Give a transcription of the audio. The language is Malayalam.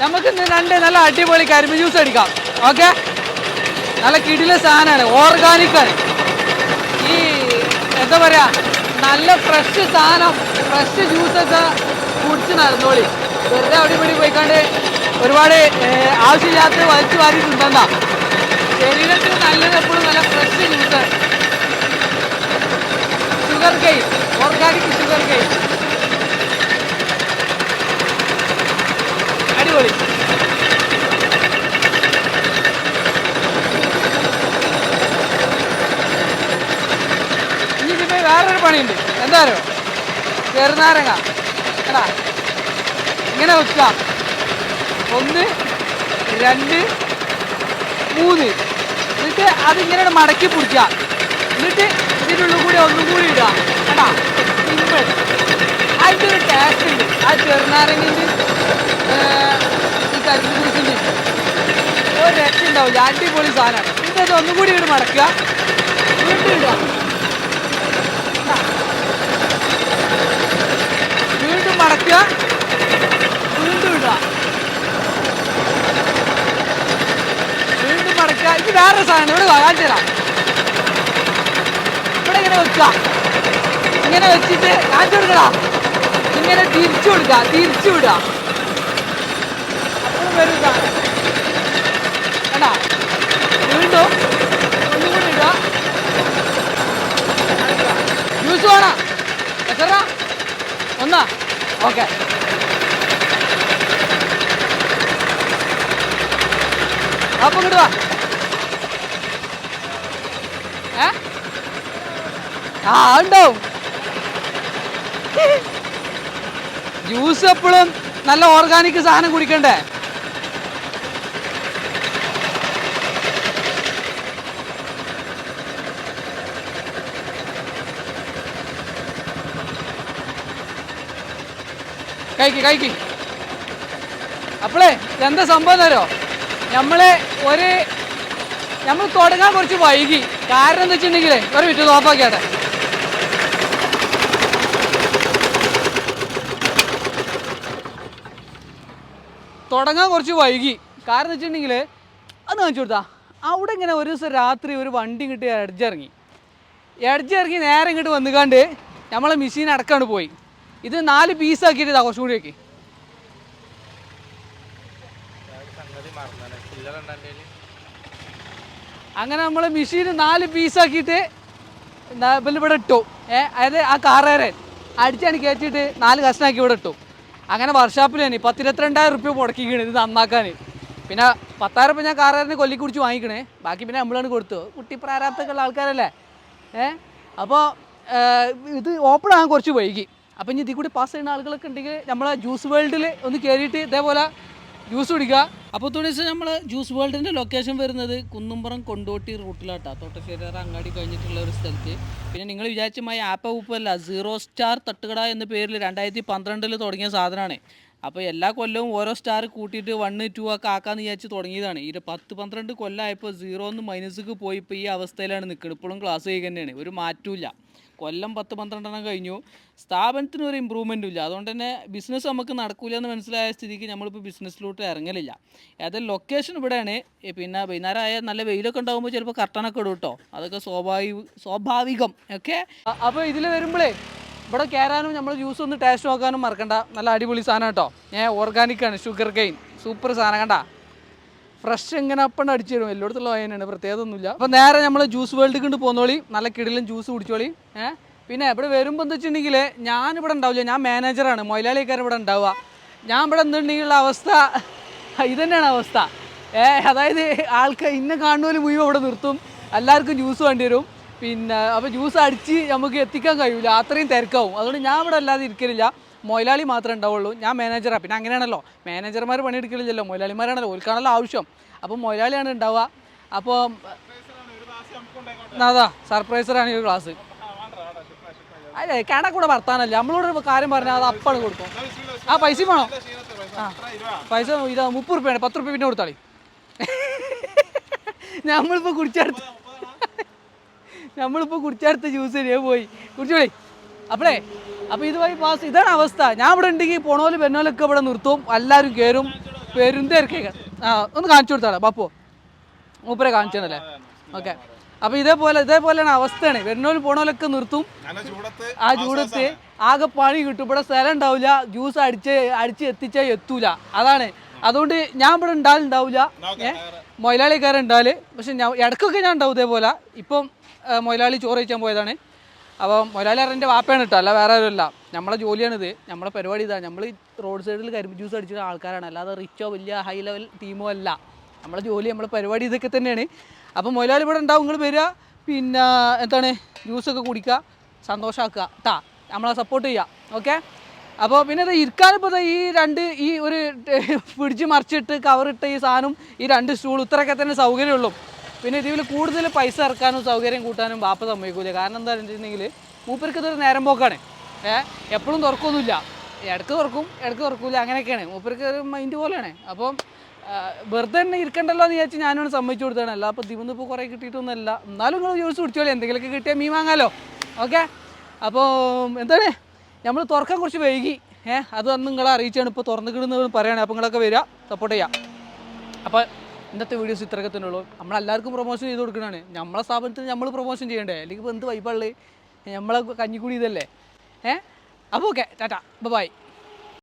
നമുക്ക് ഇന്ന് രണ്ട് നല്ല അടിപൊളി കരിമ്പ് ജ്യൂസ് അടിക്കാം. ഓക്കെ നല്ല കിടില സാധനമാണ്. ഓർഗാനിക് ആണ്. ഈ എന്താ പറയാ നല്ല ഫ്രഷ് സാധനം ഫ്രഷ് ജ്യൂസൊക്കെ കുടിച്ച് നടന്നോളി. വെറുതെ അവിടെ ഇവിടെ പോയിക്കാണ്ട് ഒരുപാട് ആവശ്യമില്ലാത്ത വലിച്ചു വാരി ശരീരത്തിന് നല്ലത് എപ്പോഴും നല്ല fresh juice sugar cane organic sugar cane അടിപൊളി. ഇനിയിപ്പോ വേറൊരു പണിയുണ്ട്. എന്താ അറിയോ ചെറുനാരങ്ങ. എടാ ഇങ്ങനെ വെക്കുക. ഒന്ന് രണ്ട് മൂന്ന്. എന്നിട്ട് അതിങ്ങനെ മടക്കി പിടിക്കുക. എന്നിട്ട് ഇതിനുള്ളിൽ കൂടി ഒന്നും കൂടി ഇടുക. കേട്ടാ സിമ്പിൾ അതിന്റെ ഒരു ടേസ്റ്റ് ഉണ്ട്. ആ ചെറുനാരങ്ങിന്റെ ഈ കരിമ്പ് ജ്യൂസിന്റെ ഒരു രക്ഷ ഉണ്ടാവില്ല അടിപൊളി സാധനമാണ്. പിന്നെ അത് ഒന്നും കൂടി ഇവിടെ മടക്കുക. വീണ്ടും ഇടുക. വീണ്ടും മടക്കുക. വീണ്ടും ഇടുക. വീണ്ടും മടക്കുക. ഇത് വേറൊരു സാധനം ഇവിടെ കാണിച്ചു തരാം. ഇവിടെ ഇങ്ങനെ വെക്കുക. ഇങ്ങനെ വെച്ചിട്ട് കാണിച്ചു കൊടുക്കടാ ഇങ്ങനെ തിരിച്ചു കൊടുക്കുക തിരിച്ചു വിടുക. അപ്പോഴും വരും വീണ്ടും ഒന്നും ഓക്കെ. അപ്പൊ ഇങ്ങോട്ട് ഏ? ആ ഉണ്ടാവും ജ്യൂസ് എപ്പോഴും നല്ല ഓർഗാനിക് സാധനം കുടിക്കണ്ടേ? കഴിക്ക് കഴിക്ക്. അപ്പോളേ എന്താ സംഭവം തരോ നമ്മൾ ഒരു നമ്മൾ തുടങ്ങാൻ കുറച്ച് വൈകി. കാരണം എന്താ വെച്ചിട്ടുണ്ടെങ്കിലേ ഒരു വിറ്റ് ഓഫാക്കിയാട്ടെ തുടങ്ങാൻ കുറച്ച് വൈകി. കാരണം വെച്ചിട്ടുണ്ടെങ്കിൽ അത് കാണിച്ചു കൊടുത്താ. അവിടെ ഇങ്ങനെ ഒരു ദിവസം രാത്രി ഒരു വണ്ടി കിട്ടി ഇറങ്ങി ഇറങ്ങി നേരെ ഇങ്ങോട്ട് വന്നുകാണ്ട് നമ്മളെ മെഷീൻ അടക്കാണ്ട് പോയി. ഇത് നാല് പീസാക്കിയിട്ട് ആക്കിയിട്ടാ കുറച്ചും കൂടിയൊക്കെ അങ്ങനെ നമ്മൾ മെഷീൻ നാല് പീസ് ആക്കിയിട്ട് ഇവിടെ ഇട്ടു. ഏഹ് അതായത് ആ കാറേരൻ അടിച്ചാണ് കയറ്റിയിട്ട് നാല് കഷ്ണാക്കി ഇവിടെ ഇട്ടു. അങ്ങനെ വർഷാപ്പിൽ തന്നെ പത്തിരുപത്തിരണ്ടായിരം റുപ്യ മുടക്കിക്കണ് ഇത് നന്നാക്കാൻ. പിന്നെ പത്തായിരം റുപ്യ ഞാൻ കാറുകാരനെ കൊല്ലി കുടിച്ച് വാങ്ങിക്കണേ. ബാക്കി പിന്നെ നമ്മളാണ് കൊടുത്തു കുട്ടി പ്രാരാബ്ധമൊക്കെയുള്ള ആൾക്കാരല്ലേ? ഏ? അപ്പോൾ ഇത് ഓപ്പൺ ആകാൻ കുറച്ച് വൈകി. അപ്പം ഇനി ഇതിൽ കൂടി പാസ് ചെയ്യുന്ന ആളുകളൊക്കെ ഉണ്ടെങ്കിൽ നമ്മളെ ജ്യൂസ് വേൾഡിൽ ഒന്ന് കയറിയിട്ട് ഇതേപോലെ ജ്യൂസ് കുടിക്കുക. അപ്പോൾ തുണിസ് നമ്മൾ ജ്യൂസ് വേൾഡിന്റെ ലൊക്കേഷൻ വരുന്നത് കുന്നുംപുറം കൊണ്ടോട്ടി റൂട്ടിലാട്ടാ. തോട്ടശ്ശേരി അങ്ങാടി കഴിഞ്ഞിട്ടുള്ള ഒരു സ്ഥലത്ത്. പിന്നെ നിങ്ങൾ വിചാരിച്ചമായ ആപ്പ ഉപ്പല്ല സീറോ സ്റ്റാർ തട്ടുകട എന്ന പേരിൽ രണ്ടായിരത്തി പന്ത്രണ്ടിൽ തുടങ്ങിയ സാധനമാണ്. അപ്പോൾ എല്ലാ കൊല്ലവും ഓരോ സ്റ്റാർ കൂട്ടിയിട്ട് വണ്ണ് ടു ഒക്കെ ആക്കാന്ന് വിചാരിച്ച് തുടങ്ങിയതാണ്. ഇത് പത്ത് പന്ത്രണ്ട് കൊല്ലമായപ്പോൾ സീറോന്ന് മൈനസിക്ക് പോയി. ഇപ്പോൾ ഈ അവസ്ഥയിലാണ് നിൽക്കുന്നത്. ഇപ്പോഴും ക്ലാസ് ചെയ്യുക തന്നെയാണ്. ഒരു മാറ്റമില്ല കൊല്ലം പത്ത് പന്ത്രണ്ടെണ്ണം കഴിഞ്ഞു. സ്ഥാപനത്തിന് ഒരു ഇമ്പ്രൂവ്മെന്റും ഇല്ല. അതുകൊണ്ട് തന്നെ ബിസിനസ് നമുക്ക് നടക്കില്ല എന്ന് മനസ്സിലായ സ്ഥിതിക്ക് നമ്മളിപ്പോൾ ബിസിനസ്സിലോട്ട് ഇറങ്ങലില്ല. ഏതായാലും ലൊക്കേഷൻ ഇവിടെയാണ്. പിന്നെ വൈകുന്നേരമായ നല്ല വെയിലൊക്കെ ഉണ്ടാകുമ്പോൾ ചിലപ്പോൾ കർട്ടനൊക്കെ ഇടും കേട്ടോ അതൊക്കെ സ്വാഭാവിക. സ്വാഭാവികം ഓക്കെ അപ്പോൾ ഇതിൽ വരുമ്പോഴേ ഇവിടെ കയറാനും നമ്മൾ ജ്യൂസ് ഒന്ന് ടേസ്റ്റ് നോക്കാനും മറക്കണ്ട. നല്ല അടിപൊളി സാധനം കേട്ടോ ഞാൻ ഓർഗാനിക്കാണ് ഷുഗർ കെയിൻ സൂപ്പർ സാധനം. കണ്ട? ഫ്രഷ് എങ്ങനെ അപ്പം അടിച്ചു തരും. എല്ലായിടത്തുള്ള വായനയാണ് പ്രത്യേകത ഒന്നുമില്ല. അപ്പോൾ നേരെ നമ്മൾ ജ്യൂസ് വേൾഡ് കൊണ്ട് പോന്നോളി. നല്ല കിടിലും ജ്യൂസ് കുടിച്ചോളി. ഏഹ് പിന്നെ ഇവിടെ വരുമ്പോൾ എന്താ വെച്ചിട്ടുണ്ടെങ്കിൽ ഞാനിവിടെ ഉണ്ടാവില്ല. ഞാൻ മാനേജറാണ് മൊയിലാളിക്കാരൻ ഇവിടെ ഉണ്ടാവുക. ഞാൻ ഇവിടെ എന്തുണ്ടെങ്കിലുള്ള അവസ്ഥ ഇത് തന്നെയാണ് അവസ്ഥ. ഏ അതായത് ആൾക്ക് ഇന്നെ കാണുന്നവര് മുഴുവൻ ഇവിടെ നിർത്തും. എല്ലാവർക്കും ജ്യൂസ് വേണ്ടി വരും. പിന്നെ അപ്പോൾ ജ്യൂസ് അടിച്ച് നമുക്ക് എത്തിക്കാൻ കഴിയില്ല അത്രയും തിരക്കാവും. അതുകൊണ്ട് ഞാൻ ഇവിടെ അല്ലാതെ ഇരിക്കലില്ല. മൊയിലാളി മാത്രമേ ഉണ്ടാവുള്ളൂ. ഞാൻ മാനേജറാണ് പിന്നെ അങ്ങനെയാണല്ലോ. മാനേജർമാർ പണിയെടുക്കലില്ലല്ലോ. മൊയിലാളിമാരാണല്ലോ. ഓൽക്കാണല്ലോ ആവശ്യം. അപ്പോൾ മൊയിലാളിയാണ് ഉണ്ടാവുക. അപ്പോൾ അതാ സർപ്രൈസറാണ് ഈ ക്ലാസ് അല്ലേ കണക്കൂടെ വർത്താനല്ല. നമ്മളോട് കാര്യം പറഞ്ഞാൽ അത് അപ്പാണ് കൊടുക്കും. ആ പൈസ വേണോ? ആ. പൈസ ഇതാ മുപ്പത് റുപ്യാണ് പത്ത് റുപ്യ പിന്നെ കൊടുത്താളി. നമ്മളിപ്പോൾ കുടിച്ചെടുത്ത് നമ്മളിപ്പോൾ കുടിച്ചെടുത്ത് ജ്യൂസ് പോയി. കുടിച്ചോളി. അപ്പോഴേ അപ്പോൾ ഇതുവഴി പാസ്. ഇതാണ് അവസ്ഥ. ഞാൻ ഇവിടെ ഉണ്ടെങ്കിൽ പോണോൽ പെണ്ണോലൊക്കെ ഇവിടെ നിർത്തും. എല്ലാവരും കയറും പെരുന്തേർക്കേ ആ ഒന്ന് കാണിച്ചു കൊടുത്താളെ ബാപ്പു. മൂപ്പരെ കാണിച്ചതല്ലേ? ഓക്കെ. അപ്പോൾ ഇതേപോലെ ഇതേപോലെയാണ് അവസ്ഥയാണ്. വരുന്നോലും പോണോലൊക്കെ നിർത്തും. ആ ചൂടത്ത് ആകെ പണി കിട്ടും. ഇവിടെ സ്ഥലം ഉണ്ടാവില്ല ജ്യൂസ് അടിച്ച് അടിച്ച് എത്തിച്ചാൽ എത്തൂല. അതാണ്. അതുകൊണ്ട് ഞാൻ ഇവിടെ ഉണ്ടാവില്ല ഏ? മൊയിലാളിക്കാരുണ്ടാൽ പക്ഷെ ഞാൻ ഇടയ്ക്കൊക്കെ ഞാൻ ഉണ്ടാവും ഇതേപോലെ. ഇപ്പം മൊയിലാളി ചോറ് കഴിക്കാൻ പോയതാണ്. അപ്പോൾ മൊയിലാളിക്കാരന്റെ വാപ്പയാണ് കേട്ടോ അല്ല വേറെ ആരുമല്ല. നമ്മളെ ജോലിയാണിത്. നമ്മളെ പരിപാടി ഇതാണ് നമ്മൾ റോഡ് സൈഡിൽ കരിമ്പ് ജ്യൂസ് അടിച്ചിട്ട് ആൾക്കാരാണ്. അല്ലാതെ റിച്ചോ വലിയ ഹൈ ലെവൽ ടീമോ അല്ല. നമ്മളെ ജോലി നമ്മളെ പരിപാടി ഇതൊക്കെ തന്നെയാണ്. അപ്പോൾ മൊയിലാളി ഇവിടെ ഉണ്ടാവും. നിങ്ങൾ വരിക. പിന്നെ എന്താണ്? ജ്യൂസൊക്കെ കുടിക്കുക. സന്തോഷമാക്കുക ട്ടാ നമ്മളെ സപ്പോർട്ട് ചെയ്യുക ഓക്കെ അപ്പോൾ പിന്നെ ഇരിക്കാനിപ്പോൾ ഈ രണ്ട് ഈ ഒരു പിടിച്ച് മറിച്ചിട്ട് കവറിട്ട് ഈ സാധനം ഈ രണ്ട് സ്റ്റൂൾ ഇത്രയൊക്കെ തന്നെ സൗകര്യമുള്ളൂ. പിന്നെ ഇതിൽ കൂടുതൽ പൈസ ഇറക്കാനും സൗകര്യം കൂട്ടാനും ബാപ്പ സമ്മതിക്കൂല. കാരണം എന്താ വെച്ചിട്ടുണ്ടെങ്കിൽ മൂപ്പർക്ക് ഇതൊരു നേരം പോക്കാണ്. ഏഹ് എപ്പോഴും തുറക്കൊന്നുമില്ല. ഇടയ്ക്ക് തുറക്കും ഇടയ്ക്ക് തുറക്കൂല. അങ്ങനെയൊക്കെയാണ്. മൂപ്പർക്ക് ഒരു മൈൻഡ് പോലെയാണ്. അപ്പം വെറുതെ തന്നെ ഇരിക്കണ്ടല്ലോ എന്ന് വിചാരിച്ച് ഞാനോട് സമ്മതിച്ചു കൊടുത്താണ് അല്ല അപ്പോൾ ദിവന്ന് ഇപ്പോൾ കുറേ കിട്ടിയിട്ടൊന്നുമല്ല. എന്നാലും നിങ്ങൾ ജ്യൂസ് കുടിച്ചോളി. എന്തെങ്കിലുമൊക്കെ കിട്ടിയാൽ മീൻ വാങ്ങാലോ. ഓക്കെ? അപ്പോൾ എന്താണ്? നമ്മൾ തുറക്കാൻ കുറച്ച് വൈകി. ഏഹ് അത് അന്ന് നിങ്ങളെ അറിയിച്ചാണ് ഇപ്പോൾ തുറന്നിടുന്നത് പറയുകയാണ് അപ്പോൾ നിങ്ങളൊക്കെ വരിക സപ്പോർട്ട് ചെയ്യാം അപ്പോൾ ഇന്നത്തെ വീഡിയോസ് ഇത്രയൊക്കെ തന്നെ ഉള്ളൂ നമ്മളെല്ലാവർക്കും പ്രൊമോഷൻ ചെയ്ത് കൊടുക്കണതാണ്. നമ്മളെ സ്ഥാപനത്തിന് നമ്മൾ പ്രൊമോഷൻ ചെയ്യണ്ടേ? അല്ലെങ്കിൽ ഇപ്പോൾ എന്ത് വൈപ്പാൾ നമ്മളെ കഞ്ഞിക്കുടി ഇതല്ലേ? ഏഹ് അപ്പോൾ ഓക്കെ ടാറ്റ. ബൈ